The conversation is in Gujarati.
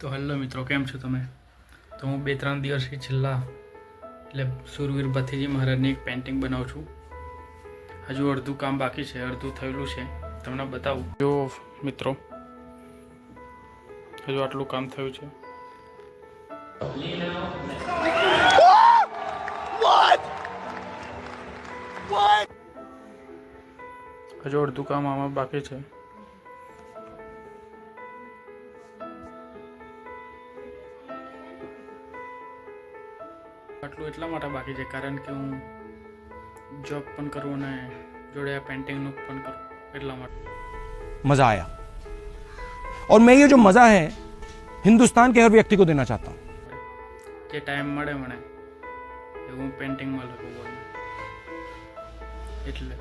તો હેલો મિત્રો કેમ છો તમે? તો હું બે ત્રણ દિવસથી છેલ્લા એટલે સુરવીર ભથ્થીજી મહારાજની એક પેઇન્ટિંગ બનાવું છું. હજુ અડધું કામ બાકી છે અડધું થયેલું છે. તમને બતાવું. જો મિત્રો હજુ આટલું કામ થયું છે. હજુ અડધું કામ આમાં બાકી છે. આટલું એટલા માટે બાકી છે કારણ કે હું જોબ પણ કરું અને જોડે આ પેઇન્ટિંગનું પણ કરું એટલા માટે मजा आया और मैं ये जो मजा है हिंदुस्तान के हर व्यक्ति को देना चाहता हूं જે ટાઈમ મળે મને એ હું પેઇન્ટિંગમાં લખું બોલું એટલે